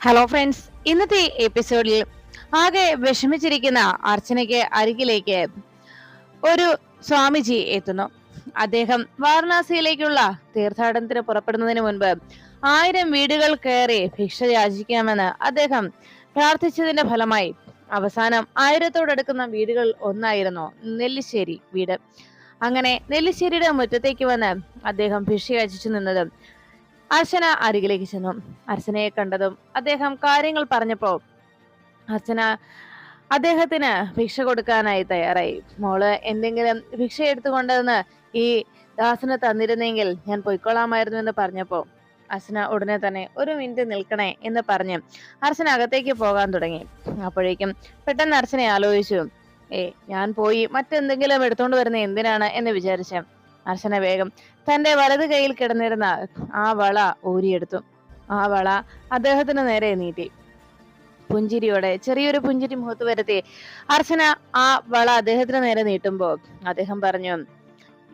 Hello friends ഇന്നത്തെ എപ്പിസോഡിൽ ആകെ വിഷമിച്ചിരിക്കുന്ന അർച്ചനയ്ക്ക് അരികിലേക്ക് ഒരു സ്വാമിജി എത്തുന്നു. അദ്ദേഹം വാരണാസിയിലേക്കുള്ള തീർത്ഥാടനത്തിന് പുറപ്പെടുന്നതിന് മുൻപ് ആയിരം വീടുകൾ കയറി ഭിക്ഷ യാചിക്കാമെന്ന് അദ്ദേഹം പ്രാർത്ഥിച്ചതിന്റെ ഫലമായി അവസാനം ആയിരത്തോടടുക്കുന്ന വീടുകൾ ഒന്നായിരുന്നു നെല്ലിശ്ശേരി വീട്. അങ്ങനെ നെല്ലിശ്ശേരിയുടെ മുറ്റത്തേക്ക് വന്ന് അദ്ദേഹം ഭിക്ഷ യാചിച്ചു നിന്നത് അർച്ചന അരികിലേക്ക് ചെന്നു. അർച്ചനയെ കണ്ടതും അദ്ദേഹം കാര്യങ്ങൾ പറഞ്ഞപ്പോ അർച്ചന അദ്ദേഹത്തിന് ഭിക്ഷ കൊടുക്കാനായി തയ്യാറായി. മോൾ എന്തെങ്കിലും ഭിക്ഷ എടുത്തുകൊണ്ടെന്ന് ഈ ദാസന് തന്നിരുന്നെങ്കിൽ ഞാൻ പൊയ്ക്കൊള്ളാമായിരുന്നു എന്ന് പറഞ്ഞപ്പോ അർച്ചന ഉടനെ തന്നെ ഒരു മിനിറ്റ് നിൽക്കണേ എന്ന് പറഞ്ഞ് അർച്ചന അകത്തേക്ക് പോകാൻ തുടങ്ങി. അപ്പോഴേക്കും പെട്ടെന്ന് അർച്ചനെ ആലോചിച്ചു ഏ ഞാൻ പോയി മറ്റെന്തെങ്കിലും എടുത്തോണ്ട് വരുന്ന എന്തിനാണ്? എന്ന് വിചാരിച്ച അർച്ചന വേഗം തന്റെ വലത് കൈയിൽ കിടന്നിരുന്ന ആ വള ഊരിയെടുത്തു. ആ വള അദ്ദേഹത്തിന് നേരെ നീട്ടി. പുഞ്ചിരിയോടെ ചെറിയൊരു പുഞ്ചിരി മുഖത്ത് വരുത്തി അർച്ചന ആ വള അദ്ദേഹത്തിന് നേരെ നീട്ടുമ്പോ അദ്ദേഹം പറഞ്ഞു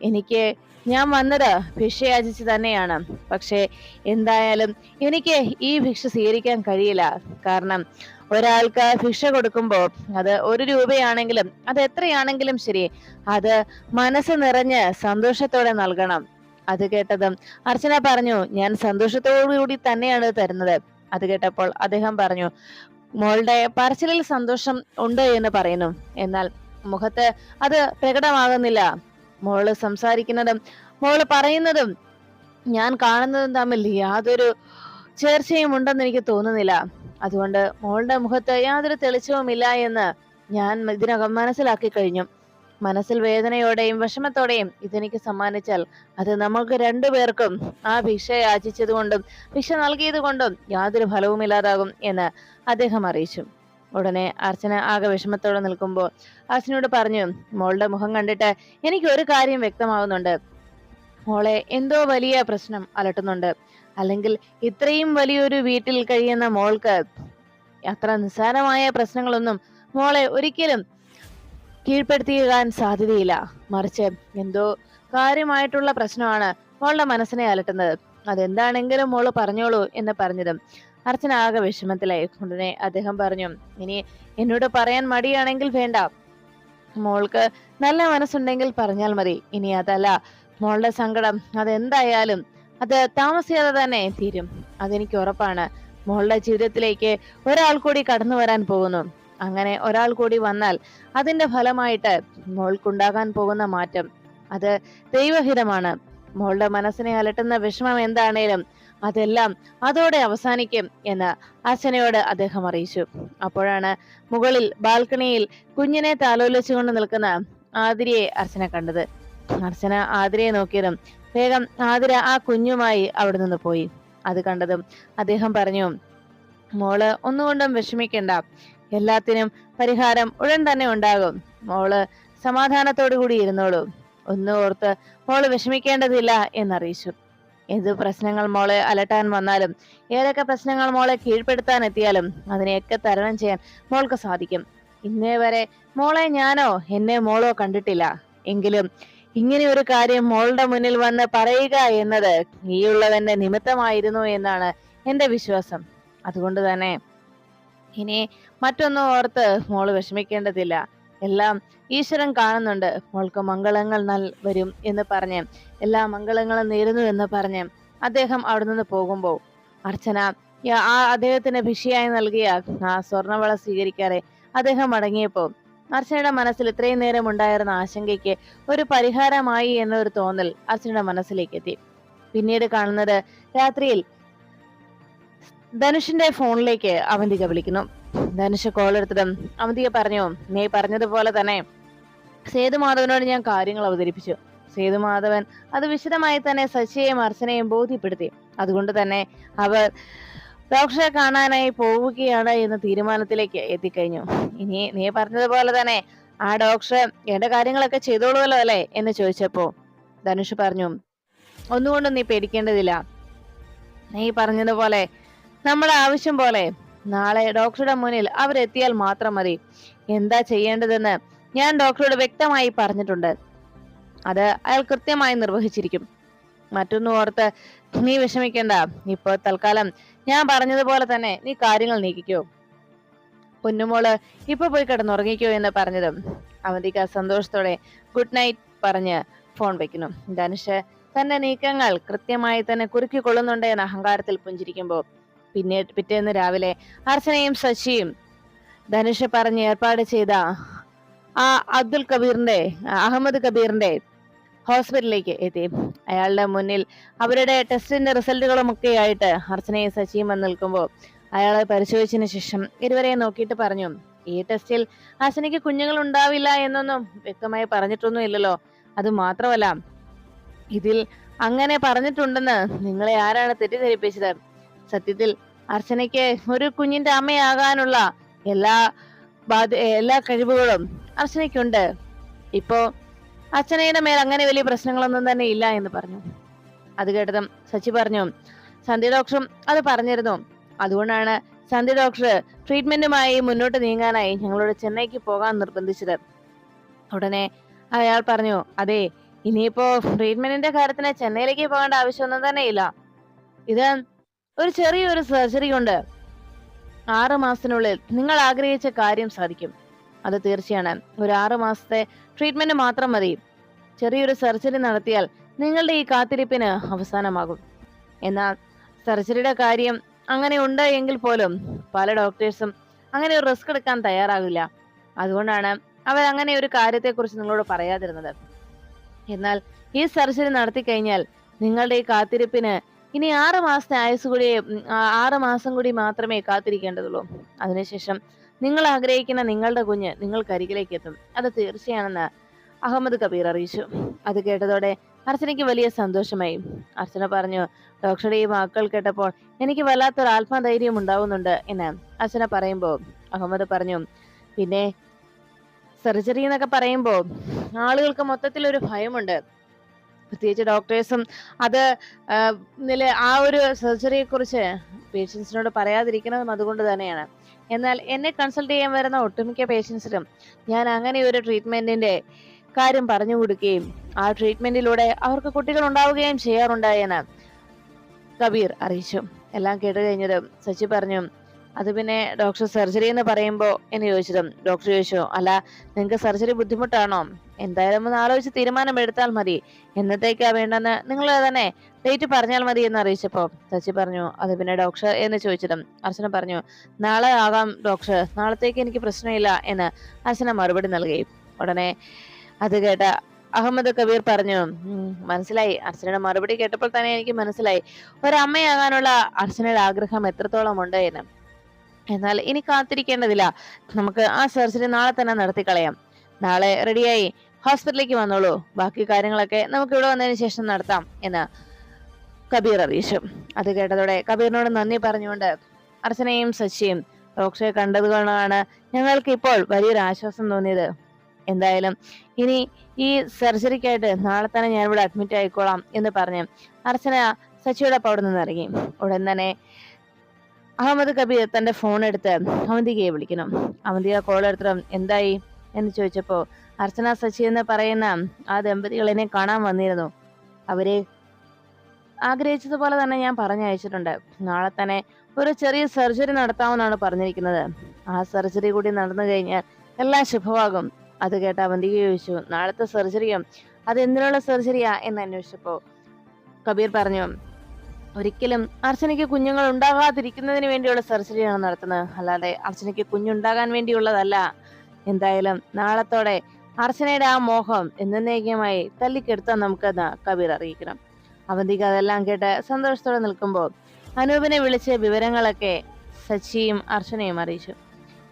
എനിക്ക് ഞാൻ വന്നത് ഭിക്ഷ യാചിച്ച് തന്നെയാണ്. പക്ഷേ എന്തായാലും എനിക്ക് ഈ ഭിക്ഷ സ്വീകരിക്കാൻ കഴിയില്ല. കാരണം ഒരാൾക്ക് ഭിക്ഷ കൊടുക്കുമ്പോൾ അത് ഒരു രൂപയാണെങ്കിലും അത് എത്രയാണെങ്കിലും ശരി അത് മനസ്സ് നിറഞ്ഞ് സന്തോഷത്തോടെ നൽകണം. അത് കേട്ടതും അർച്ചന പറഞ്ഞു ഞാൻ സന്തോഷത്തോടുകൂടി തന്നെയാണ് തരുന്നത്. അത് കേട്ടപ്പോൾ അദ്ദേഹം പറഞ്ഞു മോളുടെ പറച്ചിലിൽ സന്തോഷം ഉണ്ട് എന്ന് പറയുന്നു. എന്നാൽ മുഖത്ത് അത് പ്രകടമാകുന്നില്ല. മോൾ സംസാരിക്കുന്നതും മോൾ പറയുന്നതും ഞാൻ കാണുന്നതും തമ്മിൽ യാതൊരു ചേർച്ചയും ഉണ്ടെന്ന് എനിക്ക് തോന്നുന്നില്ല. അതുകൊണ്ട് മോളുടെ മുഖത്ത് യാതൊരു തെളിച്ചവുമില്ല എന്ന് ഞാൻ ഇതിനകം മനസ്സിലാക്കി കഴിഞ്ഞു. മനസ്സിൽ വേദനയോടെയും വിഷമത്തോടെയും ഇതെനിക്ക് സമ്മാനിച്ചാൽ അത് നമുക്ക് രണ്ടുപേർക്കും ആ ഭിക്ഷ യാചിച്ചത് കൊണ്ടും ഭിക്ഷ നൽകിയത് കൊണ്ടും യാതൊരു ഫലവുമില്ലാതാകും എന്ന് അദ്ദേഹം അറിയിച്ചു. ഉടനെ അർച്ചന ആകെ വിഷമത്തോടെ നിൽക്കുമ്പോൾ അർച്ചനയോട് പറഞ്ഞു മോളുടെ മുഖം കണ്ടിട്ട് എനിക്ക് ഒരു കാര്യം വ്യക്തമാവുന്നുണ്ട്. മോളെ എന്തോ വലിയ പ്രശ്നം അലട്ടുന്നുണ്ട്. അല്ലെങ്കിൽ ഇത്രയും വലിയൊരു വീട്ടിൽ കഴിയുന്ന മോൾക്ക് അത്ര നിസ്സാരമായ പ്രശ്നങ്ങളൊന്നും മോളെ ഒരിക്കലും കീഴ്പ്പെടുത്തിയാൻ സാധ്യതയില്ല. മറിച്ച് എന്തോ കാര്യമായിട്ടുള്ള പ്രശ്നമാണ് മോളുടെ മനസ്സിനെ അലട്ടുന്നത്. അതെന്താണെങ്കിലും മോൾ പറഞ്ഞോളൂ എന്ന് പറഞ്ഞതും അർച്ചന ആകെ വിഷമത്തിലായി. ഉടനെ അദ്ദേഹം പറഞ്ഞു ഇനി എന്നോട് പറയാൻ മടിയാണെങ്കിൽ വേണ്ട. മോൾക്ക് നല്ല മനസ്സുണ്ടെങ്കിൽ പറഞ്ഞാൽ മതി. ഇനി അതല്ല മോളുടെ സങ്കടം അതെന്തായാലും അത് താമസിയാതെ തന്നെ തീരും. അതെനിക്ക് ഉറപ്പാണ്. മോളുടെ ജീവിതത്തിലേക്ക് ഒരാൾ കൂടി കടന്നു വരാൻ പോകുന്നു. അങ്ങനെ ഒരാൾ കൂടി വന്നാൽ അതിന്റെ ഫലമായിട്ട് മോൾക്കുണ്ടാകാൻ പോകുന്ന മാറ്റം. അത് ദൈവഹിതമാണ്. മോളുടെ മനസ്സിനെ അലട്ടുന്ന വിഷമം എന്താണേലും അതെല്ലാം അതോടെ അവസാനിക്കും എന്ന് അച്ഛനയോട് അദ്ദേഹം അറിയിച്ചു. അപ്പോഴാണ് മുകളിൽ ബാൽക്കണിയിൽ കുഞ്ഞിനെ താലോലിച്ചുകൊണ്ട് നിൽക്കുന്ന ആതിരയെ അർച്ചന കണ്ടത്. അർച്ചന ആതിരയെ നോക്കിയതും വേഗം ആതിര ആ കുഞ്ഞുമായി അവിടെ നിന്ന് പോയി. അത് കണ്ടതും അദ്ദേഹം പറഞ്ഞു മോൾ ഒന്നുകൊണ്ടും വിഷമിക്കണ്ട. എല്ലാത്തിനും പരിഹാരം ഉടൻ തന്നെ ഉണ്ടാകും. മോൾ സമാധാനത്തോടു കൂടി ഇരുന്നോളൂ. ഒന്ന് ഓർത്ത് മോൾ വിഷമിക്കേണ്ടതില്ല എന്നറിയിച്ചു. എന്ത് പ്രശ്നങ്ങൾ മോളെ അലട്ടാൻ വന്നാലും ഏതൊക്കെ പ്രശ്നങ്ങൾ മോളെ കീഴ്പ്പെടുത്താൻ എത്തിയാലും അതിനെയൊക്കെ തരണം ചെയ്യാൻ മോൾക്ക് സാധിക്കും. ഇന്നേ വരെ മോളെ ഞാനോ എന്നെ മോളോ കണ്ടിട്ടില്ല. എങ്കിലും ഇങ്ങനെ ഒരു കാര്യം മോളുടെ മുന്നിൽ വന്ന് പറയുക എന്നത് നീയുള്ളവന്റെ നിമിത്തമായിരുന്നു എന്നാണ് എന്റെ വിശ്വാസം. അതുകൊണ്ട് തന്നെ ഇനി മറ്റൊന്നും ഓർത്ത് മോൾ വിഷമിക്കേണ്ടതില്ല. എല്ലാം ഈശ്വരൻ കാണുന്നുണ്ട്. മോൾക്ക് മംഗളങ്ങൾ നൽ വരും എന്ന് പറഞ്ഞ് എല്ലാ മംഗളങ്ങളും നേരുന്നു എന്ന് പറഞ്ഞ് അദ്ദേഹം അവിടെ നിന്ന് പോകുമ്പോൾ അർച്ചന ആ അദ്ദേഹത്തിന് ഭിഷിയായി നൽകിയ ആ സ്വർണവള സ്വീകരിക്കാതെ അദ്ദേഹം മടങ്ങിയപ്പോൾ അർച്ചനയുടെ മനസ്സിൽ ഇത്രയും നേരം ഉണ്ടായിരുന്ന ആശങ്കയ്ക്ക് ഒരു പരിഹാരമായി എന്നൊരു തോന്നൽ അർച്ചനയുടെ മനസ്സിലേക്ക് എത്തി. പിന്നീട് കാണുന്നത് രാത്രിയിൽ ധനുഷിന്റെ ഫോണിലേക്ക് അവന്തിക വിളിക്കുന്നു. ധനുഷ് കോൾ എടുത്തതും അവന്തിക പറഞ്ഞു നീ പറഞ്ഞതുപോലെ തന്നെ സേതുമാധവനോട് ഞാൻ കാര്യങ്ങൾ അവതരിപ്പിച്ചു. സേതുമാധവൻ അത് വിശദമായി തന്നെ ശശിയെയും അർച്ചനയും ബോധ്യപ്പെടുത്തി. അതുകൊണ്ട് തന്നെ അവർ ഡോക്ടറെ കാണാനായി പോവുകയാണ് എന്ന തീരുമാനത്തിലേക്ക് എത്തിക്കഴിഞ്ഞു. ഇനി നീ പറഞ്ഞതുപോലെ തന്നെ ആ ഡോക്ടർ എന്റെ കാര്യങ്ങളൊക്കെ ചെയ്തോളുമല്ലോ അല്ലേ? എന്ന് ചോദിച്ചപ്പോ ധനുഷ് പറഞ്ഞു ഒന്നുകൊണ്ടും നീ പേടിക്കേണ്ടതില്ല. നീ പറഞ്ഞതുപോലെ നമ്മുടെ ആവശ്യം പോലെ നാളെ ഡോക്ടറുടെ മുന്നിൽ അവരെത്തിയാൽ മാത്രം മതി. എന്താ ചെയ്യേണ്ടതെന്ന് ഞാൻ ഡോക്ടറോട് വ്യക്തമായി പറഞ്ഞിട്ടുണ്ട്. അത് അയാൾ കൃത്യമായി നിർവഹിച്ചിരിക്കും. മറ്റൊന്നും ഓർത്ത് നീ വിഷമിക്കണ്ട. ഇപ്പൊ തൽക്കാലം ഞാൻ പറഞ്ഞതുപോലെ തന്നെ നീ കാര്യങ്ങൾ നീക്കിക്കോ. പൊന്നുമോൾ ഇപ്പൊ പോയി കിടന്നുറങ്ങിക്കോ എന്ന് പറഞ്ഞതും അവന്തിക സന്തോഷത്തോടെ ഗുഡ് നൈറ്റ് പറഞ്ഞ് ഫോൺ വെക്കുന്നു. ധനുഷ് തന്റെ നീക്കങ്ങൾ കൃത്യമായി തന്നെ കുറുക്കിക്കൊള്ളുന്നുണ്ട് എന്ന അഹങ്കാരത്തിൽ പുഞ്ചിരിക്കുമ്പോൾ പിന്നെ പിറ്റേന്ന് രാവിലെ അർച്ചനയും ശശിയും ധനുഷ് പറഞ്ഞ് ഏർപ്പാട് ചെയ്ത ആ അബ്ദുൽ കബീറിന്റെ അഹമ്മദ് കബീറിന്റെ ഹോസ്പിറ്റലിലേക്ക് എത്തി. അയാളുടെ മുന്നിൽ അവരുടെ ടെസ്റ്റിന്റെ റിസൾട്ടുകളും ഒക്കെ ആയിട്ട് അർച്ചനയും ശശിയും വന്ന് നിൽക്കുമ്പോൾ അയാളെ പരിശോധിച്ചതിന് ശേഷം ഇരുവരെയും നോക്കിയിട്ട് പറഞ്ഞു ഈ ടെസ്റ്റിൽ അർച്ചനയ്ക്ക് കുഞ്ഞുങ്ങൾ ഉണ്ടാവില്ല എന്നൊന്നും വ്യക്തമായി പറഞ്ഞിട്ടൊന്നും ഇല്ലല്ലോ. അത് മാത്രമല്ല ഇതിൽ അങ്ങനെ പറഞ്ഞിട്ടുണ്ടെന്ന് നിങ്ങളെ ആരാണ് തെറ്റിദ്ധരിപ്പിച്ചത്? സത്യത്തിൽ അർച്ചനയ്ക്ക് ഒരു കുഞ്ഞിന്റെ അമ്മയാകാനുള്ള എല്ലാ ബാധ എല്ലാ കഴിവുകളും അർച്ചനയ്ക്കുണ്ട്. ഇപ്പോ അർച്ചനയുടെ മേൽ അങ്ങനെ വലിയ പ്രശ്നങ്ങളൊന്നും തന്നെ ഇല്ല എന്ന് പറഞ്ഞു. അത് കേട്ടതും സച്ചി പറഞ്ഞു സന്ധ്യ ഡോക്ടറും അത് പറഞ്ഞിരുന്നു. അതുകൊണ്ടാണ് സന്ധ്യ ഡോക്ടർ ട്രീറ്റ്മെന്റുമായി മുന്നോട്ട് നീങ്ങാനായി ഞങ്ങളോട് ചെന്നൈക്ക് പോകാൻ നിർബന്ധിച്ചത്. ഉടനെ അയാൾ പറഞ്ഞു അതെ ഇനിയിപ്പോ ട്രീറ്റ്മെന്റിന്റെ കാര്യത്തിന് ചെന്നൈയിലേക്ക് പോകേണ്ട ആവശ്യമൊന്നും തന്നെ ഇല്ല. ഇത് ഒരു ചെറിയൊരു സർജറി കൊണ്ട് ആറ് മാസത്തിനുള്ളിൽ നിങ്ങൾ ആഗ്രഹിച്ച കാര്യം സാധിക്കും. അത് തീർച്ചയാണ്. ഒരു ആറ് മാസത്തെ ട്രീറ്റ്മെന്റ് മാത്രം മതി. ചെറിയൊരു സർജറി നടത്തിയാൽ നിങ്ങളുടെ ഈ കാത്തിരിപ്പിന് അവസാനമാകും. എന്നാൽ സർജറിയുടെ കാര്യം അങ്ങനെ ഉണ്ട് എങ്കിൽ പോലും പല ഡോക്ടേഴ്സും അങ്ങനെ ഒരു റിസ്ക് എടുക്കാൻ തയ്യാറാകില്ല അതുകൊണ്ടാണ് അവർ അങ്ങനെ ഒരു കാര്യത്തെക്കുറിച്ച് നിങ്ങളോട് പറയാതിരുന്നത്. എന്നാൽ ഈ സർജറി നടത്തി കഴിഞ്ഞാൽ നിങ്ങളുടെ ഈ കാത്തിരിപ്പിന് ഇനി ആറ് മാസത്തെ ആയുസ് കൂടി ആറ് മാസം കൂടി മാത്രമേ കാത്തിരിക്കേണ്ടതുള്ളൂ. അതിനുശേഷം നിങ്ങൾ ആഗ്രഹിക്കുന്ന നിങ്ങളുടെ കുഞ്ഞ് നിങ്ങൾക്കരികിലേക്ക് എത്തും. അത് തീർച്ചയാണെന്ന് അഹമ്മദ് കബീർ അറിയിച്ചു. അത് കേട്ടതോടെ അർച്ചനയ്ക്ക് വലിയ സന്തോഷമായി. അർച്ചന പറഞ്ഞു ഡോക്ടറുടെ ഈ വാക്കുകൾ കേട്ടപ്പോൾ എനിക്ക് വല്ലാത്തൊരു ആത്മധൈര്യം ഉണ്ടാവുന്നുണ്ട് എന്ന് അർച്ചന പറയുമ്പോൾ അഹമ്മദ് പറഞ്ഞു പിന്നെ സർജറി എന്നൊക്കെ പറയുമ്പോൾ ആളുകൾക്ക് മൊത്തത്തിൽ ഒരു ഭയമുണ്ട്. പ്രത്യേകിച്ച് ഡോക്ടേഴ്സും അത് നില ആ ഒരു സർജറിയെ കുറിച്ച് പേഷ്യൻസിനോട് പറയാതിരിക്കുന്നതും അതുകൊണ്ട് തന്നെയാണ്. എന്നാൽ എന്നെ കൺസൾട്ട് ചെയ്യാൻ വരുന്ന ഒട്ടുമിക്ക പേഷ്യൻസിനും ഞാൻ അങ്ങനെ ഒരു ട്രീറ്റ്മെന്റിന്റെ കാര്യം പറഞ്ഞു കൊടുക്കുകയും ആ ട്രീറ്റ്മെന്റിലൂടെ അവർക്ക് കുട്ടികൾ ഉണ്ടാവുകയും ചെയ്യാറുണ്ട് എന്ന് കബീർ അറിയിച്ചു. എല്ലാം കേട്ട് കഴിഞ്ഞതും സച്ചി പറഞ്ഞു അത് പിന്നെ ഡോക്ടർ സർജറി എന്ന് പറയുമ്പോൾ എന്ന് ചോദിച്ചതും ഡോക്ടർ ചോദിച്ചു അല്ല നിങ്ങൾക്ക് സർജറി ബുദ്ധിമുട്ടാണോ? എന്തായാലും ഒന്ന് ആലോചിച്ച് തീരുമാനമെടുത്താൽ മതി. എന്നത്തേക്കാ വേണ്ടെന്ന് നിങ്ങൾ തന്നെ ഡേറ്റ് പറഞ്ഞാൽ മതി എന്ന് അറിയിച്ചപ്പോൾ ശശി പറഞ്ഞു അത് പിന്നെ ഡോക്ടർ എന്ന് ചോദിച്ചതും അർച്ചന പറഞ്ഞു നാളെ ആകാം ഡോക്ടർ നാളത്തേക്ക് എനിക്ക് പ്രശ്നമില്ല എന്ന് അർച്ചന മറുപടി നൽകി. ഉടനെ അത് കേട്ട അഹമ്മദ് കബീർ പറഞ്ഞു മനസ്സിലായി. അർച്ചനയുടെ മറുപടി കേട്ടപ്പോൾ തന്നെ എനിക്ക് മനസ്സിലായി. ഒരമ്മയാകാനുള്ള അർച്ചനയുടെ ആഗ്രഹം എത്രത്തോളം ഉണ്ട് എന്ന്. എന്നാൽ ഇനി കാത്തിരിക്കേണ്ടതില്ല. നമുക്ക് ആ സർജറി നാളെ തന്നെ നടത്തി കളയാം നാളെ റെഡിയായി ഹോസ്പിറ്റലിലേക്ക് വന്നോളൂ. ബാക്കി കാര്യങ്ങളൊക്കെ നമുക്ക് ഇവിടെ വന്നതിന് ശേഷം നടത്താം എന്ന് കബീർ അറിയിച്ചു. അത് കേട്ടതോടെ കബീറിനോട് നന്ദി പറഞ്ഞുകൊണ്ട് അർച്ചനയും സച്ചിയും കണ്ടത് കണ്ടതുകൊണ്ടാണ് ഞങ്ങൾക്ക് ഇപ്പോൾ വലിയൊരു ആശ്വാസം തോന്നിയത്. എന്തായാലും ഇനി ഈ സർജറിക്കായിട്ട് നാളെ തന്നെ ഞാൻ ഇവിടെ അഡ്മിറ്റ് ആയിക്കോളാം എന്ന് പറഞ്ഞ് അർച്ചന സച്ചിയുടെ അപ്പം അവിടെ നിന്ന് ഇറങ്ങി. ഉടൻ തന്നെ അഹമ്മദ് കബീർ തന്റെ ഫോൺ എടുത്ത് അവന്തികയെ വിളിക്കണം അവന്തിക കോൾ എടുത്തിട്ട് എന്തായി എന്ന് ചോദിച്ചപ്പോ അർച്ചന സച്ചി എന്ന് പറയുന്ന ആ ദമ്പതികൾ എന്നെ കാണാൻ വന്നിരുന്നു. അവരെ ആഗ്രഹിച്ചതുപോലെ തന്നെ ഞാൻ പറഞ്ഞയച്ചിട്ടുണ്ട്. നാളെ തന്നെ ഒരു ചെറിയ സർജറി നടത്താമെന്നാണ് പറഞ്ഞിരിക്കുന്നത്. ആ സർജറി കൂടി നടന്നു കഴിഞ്ഞാൽ എല്ലാം ശുഭമാകും. അത് കേട്ട അവന്തിക ചോദിച്ചു നാളത്തെ സർജറിയും അത് എന്തിനുള്ള സർജറിയാ എന്ന് അന്വേഷിച്ചപ്പോ കബീർ പറഞ്ഞു ഒരിക്കലും അർച്ചനയ്ക്ക് കുഞ്ഞുങ്ങൾ ഉണ്ടാകാതിരിക്കുന്നതിന് വേണ്ടിയുള്ള സർജറിയാണ് നടത്തുന്നത്. അല്ലാതെ അർച്ചനയ്ക്ക് കുഞ്ഞുണ്ടാകാൻ വേണ്ടിയുള്ളതല്ല. എന്തായാലും നാളത്തോടെ അർച്ചനയുടെ ആ മോഹം എന്നേക്കുമായി തല്ലിക്കെടുത്ത നമുക്കെന്ന് കബീർ അറിയിക്കണം. അവന്തിക്ക് അതെല്ലാം കേട്ട് സന്തോഷത്തോടെ നിൽക്കുമ്പോൾ അനൂപിനെ വിളിച്ച് വിവരങ്ങളൊക്കെ സച്ചിയും അർച്ചനയും അറിയിച്ചു.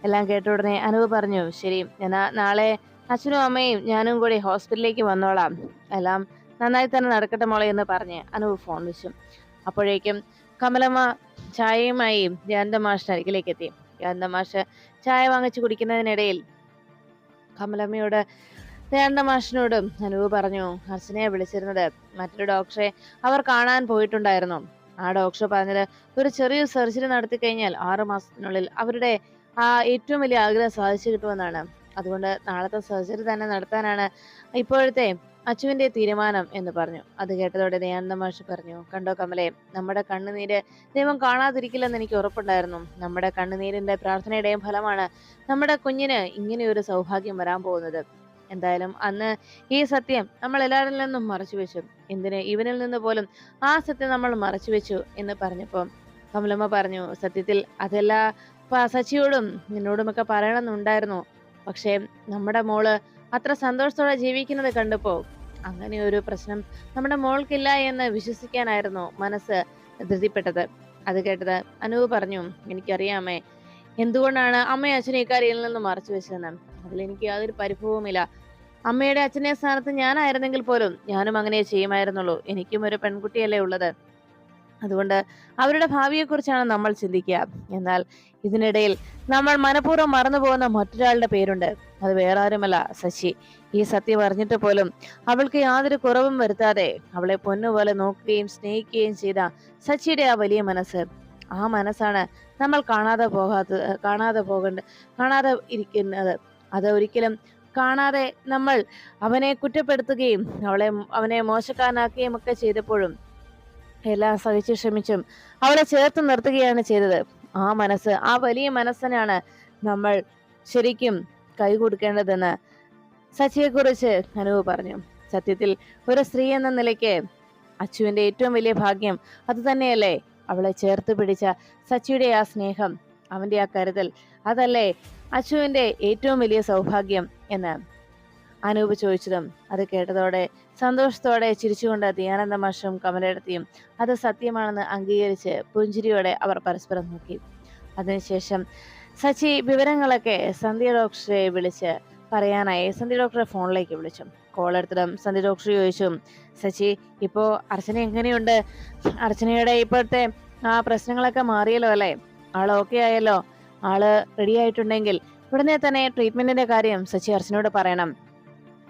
എല്ലാം കേട്ട ഉടനെ അനൂപ് പറഞ്ഞു ശരി ഞാൻ നാളെ അച്ഛനും അമ്മയും ഞാനും കൂടി ഹോസ്പിറ്റലിലേക്ക് വന്നോളാം. എല്ലാം നന്നായി തന്നെ നടക്കട്ടെ മോളെ എന്ന് പറഞ്ഞ് അനൂപ് ഫോൺ വിളിച്ചു അപ്പോഴേക്കും കമലമ്മ ചായയുമായി ജയന്ത മാഷിന് അരികിലേക്ക് എത്തി ജയന്ത മാഷ് ചായ വാങ്ങിച്ചു കുടിക്കുന്നതിനിടയിൽ കമലമ്മയോട് ജയന്ത മാഷിനോടും അനൂപ് പറഞ്ഞു അർച്ചനയെ വിളിച്ചിരുന്നത് മറ്റൊരു ഡോക്ടറെ അവർ കാണാൻ പോയിട്ടുണ്ടായിരുന്നു. ആ ഡോക്ടർ പറഞ്ഞത് ഒരു ചെറിയ സർജറി നടത്തി കഴിഞ്ഞാൽ ആറു മാസത്തിനുള്ളിൽ അവരുടെ ആ ഏറ്റവും വലിയ ആഗ്രഹം സാധിച്ചു കിട്ടുമെന്നാണ്. അതുകൊണ്ട് നാളത്തെ സർജറി തന്നെ നടത്താനാണ് ഇപ്പോഴത്തെ അച്ചുവിന്റെ തീരുമാനം എന്ന് പറഞ്ഞു. അത് കേട്ടതോടെ ദയാനന്ദ മാഷ് പറഞ്ഞു കണ്ടോ കമലേ നമ്മുടെ കണ്ണുനീര് ദൈവം കാണാതിരിക്കില്ലെന്ന് എനിക്ക് ഉറപ്പുണ്ടായിരുന്നു. നമ്മുടെ കണ്ണുനീരിന്റെ പ്രാർത്ഥനയുടെയും ഫലമാണ് നമ്മുടെ കുഞ്ഞിന് ഇങ്ങനെയൊരു സൗഭാഗ്യം വരാൻ പോകുന്നത്. എന്തായാലും അന്ന് ഈ സത്യം നമ്മൾ എല്ലാവരിൽ നിന്നും മറച്ചു വെച്ചു എന്തിന് ഇവനിൽ നിന്ന് പോലും ആ സത്യം നമ്മൾ മറച്ചു വെച്ചു എന്ന് പറഞ്ഞപ്പോൾ കമലമ്മ പറഞ്ഞു സത്യത്തിൽ അതെല്ലാ സച്ചിയോടും നിന്നോടുമൊക്കെ പറയണമെന്നുണ്ടായിരുന്നു. പക്ഷേ നമ്മുടെ മോൾ അത്ര സന്തോഷത്തോടെ ജീവിക്കുന്നത് കണ്ടപ്പോ അങ്ങനെ ഒരു പ്രശ്നം നമ്മുടെ മോൾക്കില്ല എന്ന് വിശ്വസിക്കാനായിരുന്നു മനസ്സ് ധൃതിപ്പെട്ടത്. അത് കേട്ടത് അനു പറഞ്ഞു എനിക്കറിയാമേ എന്തുകൊണ്ടാണ് അമ്മയും അച്ഛനും ഇക്കാര്യയിൽ നിന്ന് മറച്ചു വെച്ചതെന്ന്? അതിലെനിക്ക് യാതൊരു പരിഭവവുമില്ല. അമ്മയുടെ അച്ഛനെ സ്ഥാനത്ത് ഞാനായിരുന്നെങ്കിൽ പോലും ഞാനും അങ്ങനെ ചെയ്യുമായിരുന്നുള്ളൂ. എനിക്കും ഒരു പെൺകുട്ടിയല്ലേ ഉള്ളത്. അതുകൊണ്ട് അവരുടെ ഭാവിയെക്കുറിച്ചാണ് നമ്മൾ ചിന്തിക്കുക. എന്നാൽ ഇതിനിടയിൽ നമ്മൾ മനഃപൂർവം മറന്നു പോകുന്ന മറ്റൊരാളുടെ പേരുണ്ട്. അത് വേറെ ആരുമല്ല ശശി. ഈ സത്യം അറിഞ്ഞിട്ട് പോലും അവൾക്ക് യാതൊരു കുറവും വരുത്താതെ അവളെ പൊന്നുപോലെ നോക്കുകയും സ്നേഹിക്കുകയും ചെയ്ത ശശിയുടെ ആ വലിയ മനസ്സ്. ആ മനസ്സാണ് നമ്മൾ കാണാതെ പോകാത്ത കാണാതെ പോകേണ്ട കാണാതെ ഇരിക്കുന്നത്. അത് ഒരിക്കലും കാണാതെ നമ്മൾ അവനെ കുറ്റപ്പെടുത്തുകയും അവളെ അവനെ മോശക്കാരനാക്കുകയും ഒക്കെ ചെയ്തപ്പോഴും എല്ലാം സഹിച്ചു ക്ഷമിച്ചും അവളെ ചേർത്ത് നിർത്തുകയാണ് ചെയ്തത്. ആ മനസ്സ് ആ വലിയ മനസ്സിനാണ് നമ്മൾ ശരിക്കും കൈ കൊടുക്കേണ്ടതെന്ന് സച്ചിയെക്കുറിച്ച് അനുവ് പറഞ്ഞു. സത്യത്തിൽ ഒരു സ്ത്രീ എന്ന നിലയ്ക്ക് അച്ചുവിന്റെ ഏറ്റവും വലിയ ഭാഗ്യം അത് തന്നെയല്ലേ അവളെ ചേർത്ത് പിടിച്ച സച്ചിയുടെ ആ സ്നേഹം അവന്റെ ആ കരുതൽ അതല്ലേ അച്ചുവിന്റെ ഏറ്റവും വലിയ സൗഭാഗ്യം എന്ന് അനൂപ് ചോദിച്ചതും അത് കേട്ടതോടെ സന്തോഷത്തോടെ ചിരിച്ചുകൊണ്ട് ദിയാനന്ദ മാഷും കമലെടുത്തിയും അത് സത്യമാണെന്ന് അംഗീകരിച്ച് പുഞ്ചിരിയോടെ അവർ പരസ്പരം നോക്കി. അതിനുശേഷം സച്ചി വിവരങ്ങളൊക്കെ സന്ധ്യ ഡോക്ടറെ വിളിച്ച് പറയാനായി സന്ധ്യ ഡോക്ടറെ ഫോണിലേക്ക് വിളിച്ചു. കോൾ എടുത്തിടും സന്ധ്യ ഡോക്ടർ ചോദിച്ചു സച്ചി ഇപ്പോൾ അർച്ചന എങ്ങനെയുണ്ട്? അർച്ചനയുടെ ഇപ്പോഴത്തെ ആ പ്രശ്നങ്ങളൊക്കെ മാറിയല്ലോ അല്ലേ? ആൾ ഓക്കെ ആയല്ലോ? ആൾ റെഡി ആയിട്ടുണ്ടെങ്കിൽ ഉടനെ തന്നെ ട്രീറ്റ്മെന്റിന്റെ കാര്യം സച്ചി അർച്ചനയോട് പറയണം.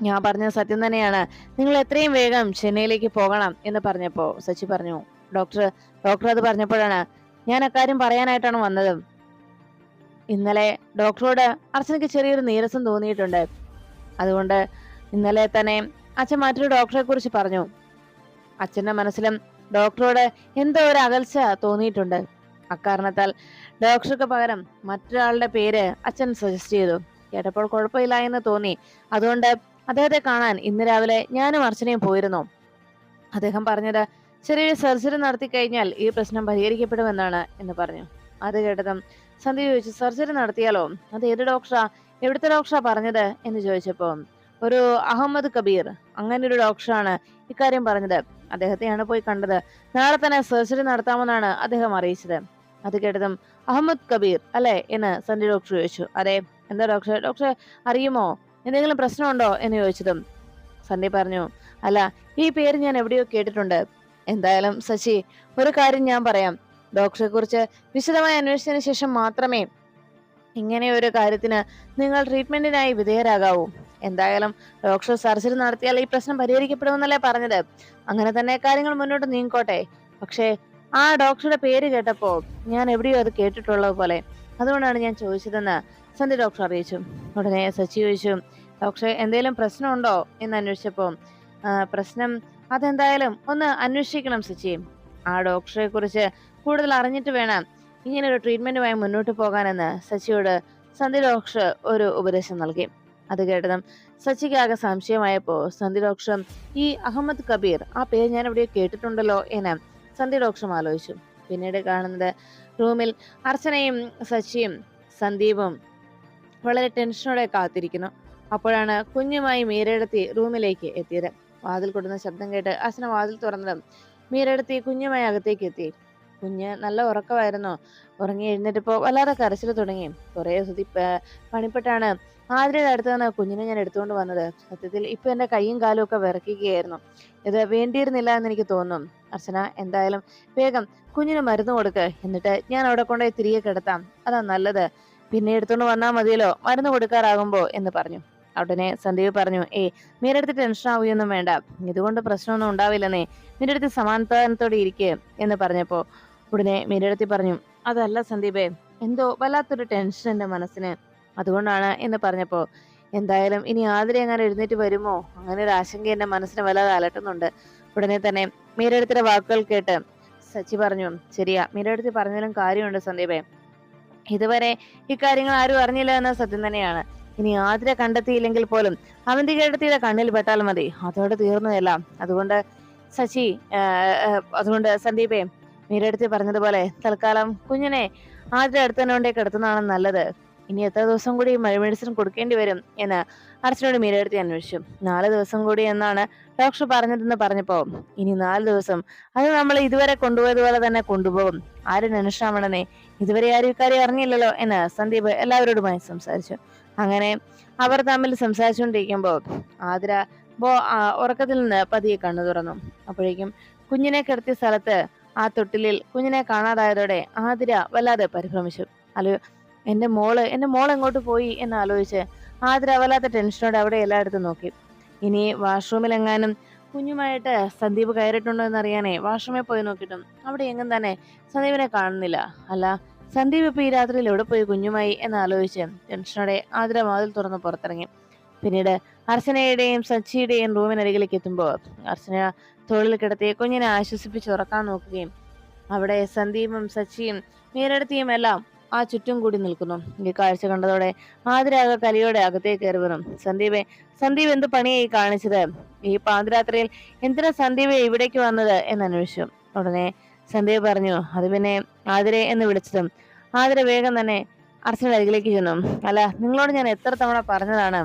ഞാൻ പറഞ്ഞ സത്യം തന്നെയാണ്. നിങ്ങൾ എത്രയും വേഗം ചെന്നൈയിലേക്ക് പോകണം എന്ന് പറഞ്ഞപ്പോ സച്ചി പറഞ്ഞു ഡോക്ടർ ഡോക്ടർ അത് പറഞ്ഞപ്പോഴാണ് ഞാൻ അക്കാര്യം പറയാനായിട്ടാണ് വന്നത്. ഇന്നലെ ഡോക്ടറോട് അർച്ചനയ്ക്ക് ചെറിയൊരു നീരസം തോന്നിയിട്ടുണ്ട്. അതുകൊണ്ട് ഇന്നലെ തന്നെ അച്ഛൻ മറ്റൊരു ഡോക്ടറെ കുറിച്ച് പറഞ്ഞു. അച്ഛന്റെ മനസ്സിലും ഡോക്ടറോട് എന്തോ ഒരു അകൽച്ച തോന്നിയിട്ടുണ്ട്. അക്കാരണത്താൽ ഡോക്ടർക്ക് പകരം മറ്റൊരാളുടെ പേര് അച്ഛൻ സജസ്റ്റ് ചെയ്തു. കേട്ടപ്പോൾ കുഴപ്പമില്ല എന്ന് തോന്നി. അതുകൊണ്ട് അദ്ദേഹത്തെ കാണാൻ ഇന്ന് രാവിലെ ഞാനും അർച്ചനയും പോയിരുന്നു. അദ്ദേഹം പറഞ്ഞത് ചെറിയൊരു സർജറി നടത്തി കഴിഞ്ഞാൽ ഈ പ്രശ്നം പരിഹരിക്കപ്പെടുമെന്നാണ് എന്ന് പറഞ്ഞു. അത് കേട്ടതും സന്ധ്യ ചോദിച്ചു സർജറി നടത്തിയാലോ? അത് ഏത് ഡോക്ടറാ? എവിടുത്തെ ഡോക്ടറാ പറഞ്ഞത്? എന്ന് ചോദിച്ചപ്പോൾ ഒരു അഹമ്മദ് കബീർ. അങ്ങനെ ഒരു ഡോക്ടറാണ് ഇക്കാര്യം പറഞ്ഞത്. അദ്ദേഹത്തെയാണ് പോയി കണ്ടത്. നാളെ തന്നെ സർജറി നടത്താമെന്നാണ് അദ്ദേഹം അറിയിച്ചത്. അത് കേട്ടതും അഹമ്മദ് കബീർ അല്ലെ? എന്ന് സന്ധ്യ ഡോക്ടർ ചോദിച്ചു. അതെ. എന്താ ഡോക്ടർ ഡോക്ടർ അറിയുമോ? എന്തെങ്കിലും പ്രശ്നമുണ്ടോ എന്ന് ചോദിച്ചതും സന്ധ്യ പറഞ്ഞു അല്ല ഈ പേര് ഞാൻ എവിടെയോ കേട്ടിട്ടുണ്ട്. എന്തായാലും ശശി ഒരു കാര്യം ഞാൻ പറയാം. ഡോക്ടറെ കുറിച്ച് വിശദമായി അന്വേഷിച്ചതിന് ശേഷം മാത്രമേ ഇങ്ങനെ ഒരു കാര്യത്തിന് നിങ്ങൾ ട്രീറ്റ്മെന്റിനായി വിധേയരാകാവൂ. എന്തായാലും ഡോക്ടർ സർജറി നടത്തിയാൽ ഈ പ്രശ്നം പരിഹരിക്കപ്പെടുമെന്നല്ലേ പറഞ്ഞത്. അങ്ങനെ തന്നെ കാര്യങ്ങൾ മുന്നോട്ട് നീങ്ങിക്കോട്ടെ പക്ഷേ ആ ഡോക്ടറുടെ പേര് കേട്ടപ്പോൾ ഞാൻ എവിടെയോ അത് കേട്ടിട്ടുള്ളത് പോലെ. അതുകൊണ്ടാണ് ഞാൻ ചോദിച്ചതെന്ന് സന്ധ്യ ഡോക്ടർ അറിയിച്ചു. ഉടനെ സച്ചി ചോദിച്ചു ഡോക്ടറെ എന്തെങ്കിലും പ്രശ്നമുണ്ടോ? എന്ന് അന്വേഷിച്ചപ്പോൾ "ആ, പ്രശ്നം അതെന്തായാലും ഒന്ന് അന്വേഷിക്കണം സച്ചി. ആ ഡോക്ടറെ കുറിച്ച് കൂടുതൽ അറിഞ്ഞിട്ട് വേണം ഇങ്ങനെ ഒരു ട്രീറ്റ്മെന്റുമായി മുന്നോട്ട് പോകാനെന്ന്. സച്ചിയോട് സന്ധ്യ ഡോക്ടർ ഒരു ഉപദേശം നൽകി. അത് കേട്ടതും സച്ചിക്ക് ആകെ സംശയമായപ്പോ സന്ധ്യ ഡോക്ടർ ഈ അഹമ്മദ് കബീർ ആ പേര് ഞാൻ എവിടെയോ കേട്ടിട്ടുണ്ടല്ലോ എന്ന് സന്ധ്യ ഡോക്ടറും ആലോചിച്ചു. പിന്നീട് കാണുന്നത് റൂമിൽ അർച്ചനയും സച്ചിയും സന്ദീപും വളരെ ടെൻഷനോടെ കാത്തിരിക്കുന്നു. അപ്പോഴാണ് കുഞ്ഞുമായി മീരയെടുത്തി റൂമിലേക്ക് എത്തിയത്. വാതിൽ കൊടുന്ന ശബ്ദം കേട്ട് അസന വാതിൽ തുറന്നതും മീരയെടുത്തി കുഞ്ഞുമായി അകത്തേക്ക് എത്തി. കുഞ്ഞ് നല്ല ഉറക്കമായിരുന്നു. ഉറങ്ങി എഴുന്നേറ്റപ്പോ വല്ലാതെ കരച്ചിൽ തുടങ്ങി. കുറെ സുതി പണിപ്പെട്ടാണ് ആതിരയുടെ അടുത്ത് നിന്ന് കുഞ്ഞിനെ ഞാൻ എടുത്തുകൊണ്ട് വന്നത്. സത്യത്തിൽ ഇപ്പൊ എന്റെ കൈയും കാലും ഒക്കെ വിറയ്ക്കുകയായിരുന്നു. ഇത് വേണ്ടിയിരുന്നില്ല എന്ന് എനിക്ക് തോന്നും അർച്ചന എന്തായാലും വേഗം കുഞ്ഞിന് മരുന്ന് കൊടുക്ക്. എന്നിട്ട് ഞാൻ അവിടെ കൊണ്ടുപോയി തിരികെ കിടത്താം. അതാ നല്ലത്. പിന്നെ എടുത്തോണ്ട് വന്നാ മതിയല്ലോ. മരുന്ന് കൊടുക്കാറാകുമ്പോ എന്ന് പറഞ്ഞു. ഉടനെ സന്ദീപ് പറഞ്ഞു ഏ മീരടുത്ത് ടെൻഷൻ ആവുകയൊന്നും വേണ്ട. ഇതുകൊണ്ട് പ്രശ്നമൊന്നും ഉണ്ടാവില്ലെന്നേ. മീരടുത്ത് സമാധാനത്തോടെ ഇരിക്കേ എന്ന് പറഞ്ഞപ്പോ ഉടനെ മീരടുത്തി പറഞ്ഞു അതല്ല സന്ദീപേ എന്തോ വല്ലാത്തൊരു ടെൻഷൻ എന്റെ മനസ്സിന്. അതുകൊണ്ടാണ് എന്ന് പറഞ്ഞപ്പോ എന്തായാലും ഇനി ആതിരെ അങ്ങനെ എഴുന്നേറ്റ് വരുമോ? അങ്ങനെ ഒരു ആശങ്ക എന്റെ മനസ്സിന് വല്ലാതെ അലട്ടുന്നുണ്ട്. ഉടനെ തന്നെ മീരടുത്തിന്റെ വാക്കുകൾ കേട്ട് സച്ചി പറഞ്ഞു ശരിയാ മീരടുത്ത് പറഞ്ഞാലും കാര്യമുണ്ട് സന്ദീപേ. ഇതുവരെ ഇക്കാര്യങ്ങൾ ആരും അറിഞ്ഞില്ല എന്ന സത്യം തന്നെയാണ്. ഇനി ആതിര കണ്ടെത്തിയില്ലെങ്കിൽ പോലും അവന്തികേടത്തിയുടെ കണ്ണിൽ പെട്ടാൽ മതി. അതോടെ തീർന്നതല്ല. അതുകൊണ്ട് ആ, അതുകൊണ്ട് സന്ദീപേ മീരടുത്ത് പറഞ്ഞതുപോലെ തൽക്കാലം കുഞ്ഞിനെ ആതിര അടുത്ത് കൊണ്ടേ കിടത്തുന്നതാണ് നല്ലത്. ഇനി എത്ര ദിവസം കൂടി മഴ മെഡിസിൻ കൊടുക്കേണ്ടി വരും എന്ന് അർച്ചനോട് മീരടുത്ത് അന്വേഷിച്ചു. നാല് ദിവസം കൂടി എന്നാണ് ഡോക്ടർ പറഞ്ഞതെന്ന് പറഞ്ഞപ്പോ ഇനി നാല് ദിവസം അത് നമ്മൾ ഇതുവരെ കൊണ്ടുപോയതുപോലെ തന്നെ കൊണ്ടുപോകും. ആരും ടെൻഷനാവണമെന്നേ ഇതുവരെ ആരും ഇക്കാര്യം അറിഞ്ഞില്ലല്ലോ എന്ന് സന്ദീപ് എല്ലാവരോടുമായി സംസാരിച്ചു. അങ്ങനെ അവർ തമ്മിൽ സംസാരിച്ചുകൊണ്ടിരിക്കുമ്പോൾ ആതിര ബോ ഉറക്കത്തിൽ നിന്ന് പതിയെ കണ്ണു തുറന്നു. അപ്പോഴേക്കും കുഞ്ഞിനെ കിടത്തിയ സ്ഥലത്ത് ആ തൊട്ടിലിൽ കുഞ്ഞിനെ കാണാതായതോടെ ആതിര വല്ലാതെ പരിഭ്രമിച്ചു. അല്ലയോ എന്റെ മോൾ എന്റെ മോൾ എങ്ങോട്ട് പോയി എന്ന് ആലോചിച്ച് ആതിര വല്ലാത്ത ടെൻഷനോടെ അവിടെ എല്ലായിടത്തും നോക്കി. ഇനി വാഷ്റൂമിലെങ്ങാനും കുഞ്ഞുമായിട്ട് സന്ദീപ് കയറിയിട്ടുണ്ടോ എന്നറിയാനേ വാഷ്റൂമിൽ പോയി നോക്കിയിട്ടും അവിടെ എങ്ങും തന്നെ സന്ദീപിനെ കാണുന്നില്ല. അല്ല സന്ദീപ് ഇപ്പൊ ഈ രാത്രിയിൽ എവിടെ പോയി കുഞ്ഞുമായി എന്ന് ആലോചിച്ച് ടെൻഷനോടെ ആതിര വാതിൽ തുറന്ന് പുറത്തിറങ്ങി. പിന്നീട് അർച്ചനയുടെയും സച്ചിയുടെയും റൂമിനരികിലേക്ക് എത്തുമ്പോൾ അർച്ചന തോളിൽ കിടത്തി കുഞ്ഞിനെ ആശ്വസിപ്പിച്ച് ഉറക്കാൻ നോക്കുകയും അവിടെ സന്ദീപും സച്ചിയും മീരടത്തിയും എല്ലാം ആ ചുറ്റും കൂടി നിൽക്കുന്നു. ഈ കാഴ്ച കണ്ടതോടെ ആതിരാക കലിയോടെ അകത്തേക്ക് കയറി വരും സന്ദീപെ സന്ദീപ് എന്ത് പണിയായി കാണിച്ചത്? ഈ പാതിരാത്രിയിൽ എന്തിനാ സന്ദീപ് ഇവിടേക്ക് വന്നത് എന്ന് അന്വേഷിച്ചു. ഉടനെ സന്ദീപ് പറഞ്ഞു അത് പിന്നെ ആതിരെ എന്ന് വിളിച്ചതും. ആതിര വേഗം തന്നെ അർച്ചനയുടെ അരികിലേക്ക് ചെന്നു. അല്ല നിങ്ങളോട് ഞാൻ എത്ര തവണ പറഞ്ഞതാണ്?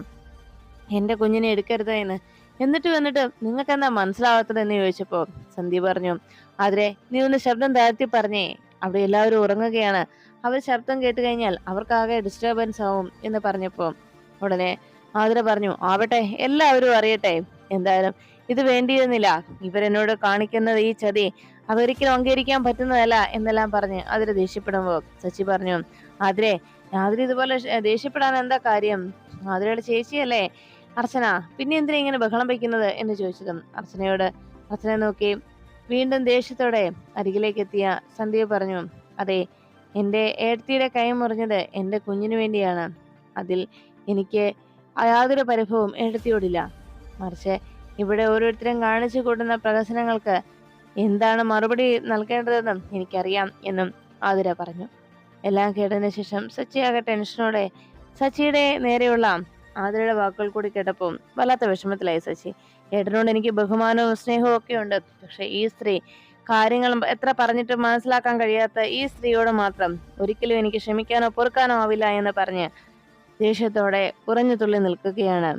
എന്റെ കുഞ്ഞിനെ എടുക്കരുത് എന്ന്. എന്നിട്ട് വന്നിട്ട് നിങ്ങൾക്ക് എന്താ മനസ്സിലാവാത്തത് എന്ന് ചോദിച്ചപ്പോ സന്ദീപ് പറഞ്ഞു ആതിരെ നീ ഒന്ന് ശബ്ദം താഴ്ത്തി പറഞ്ഞേ. അവിടെ എല്ലാവരും ഉറങ്ങുകയാണ്. അവർ ശബ്ദം കേട്ട് കഴിഞ്ഞാൽ അവർക്കാകെ ഡിസ്റ്റർബൻസ് ആവും എന്ന് പറഞ്ഞപ്പോൾ ഉടനെ ആതിര പറഞ്ഞു ആവട്ടെ എല്ലാവരും അറിയട്ടെ. എന്തായാലും ഇത് വേണ്ടിയിരുന്നില്ല. ഇവരെന്നോട് കാണിക്കുന്നത് ഈ ചതി അതൊരിക്കലും അംഗീകരിക്കാൻ പറ്റുന്നതല്ല എന്നെല്ലാം പറഞ്ഞ് ആതിര ദേഷ്യപ്പെടുമ്പോ സച്ചി പറഞ്ഞു ആതിരെ ആതിര ഇതുപോലെ ദേഷ്യപ്പെടാൻ എന്താ കാര്യം? ആതിരയുടെ ചേച്ചിയല്ലേ അർച്ചന. പിന്നെ എന്തിനാ ഇങ്ങനെ ബഹളം വയ്ക്കുന്നത്? എന്ന് ചോദിച്ചതും അർച്ചനയോട് അർച്ചനെ നോക്കി വീണ്ടും ദേഷ്യത്തോടെ അരികിലേക്ക് എത്തിയ സന്ധ്യ പറഞ്ഞു അതെ എന്റെ ഏടത്തിയുടെ കൈ മുറിഞ്ഞത് എന്റെ കുഞ്ഞിനു വേണ്ടിയാണ്. അതിൽ എനിക്ക് യാതൊരു പരിഭവവും ഏടത്തിയോടില്ല മറിച്ച് ഇവിടെ ഓരോരുത്തരും കാണിച്ചു കൂടുന്ന പ്രഹസനങ്ങൾക്ക് എന്താണ് മറുപടി നൽകേണ്ടതെന്നും എനിക്കറിയാം എന്നും ആതിര പറഞ്ഞു. എല്ലാം കേട്ടതിന് ശേഷം സച്ചിയാകെ ടെൻഷനോടെ സച്ചിയുടെ നേരെയുള്ള ആതിരയുടെ വാക്കുകൾ കൂടി കേട്ടപ്പോൾ വല്ലാത്ത വിഷമത്തിലായി സച്ചി. ഏട്ടനോട് എനിക്ക് ബഹുമാനവും സ്നേഹവും ഒക്കെ ഉണ്ട്. പക്ഷെ ഈ സ്ത്രീ കാര്യങ്ങൾ എത്ര പറഞ്ഞിട്ടും മനസ്സിലാക്കാൻ കഴിയാത്ത ഈ സ്ത്രീയോട് മാത്രം ഒരിക്കലും എനിക്ക് ക്ഷമിക്കാനോ പൊറുക്കാനോ ആവില്ല എന്ന് പറഞ്ഞ് ദേഷ്യത്തോടെ ഉറഞ്ഞു തുള്ളി നിൽക്കുകയാണ്.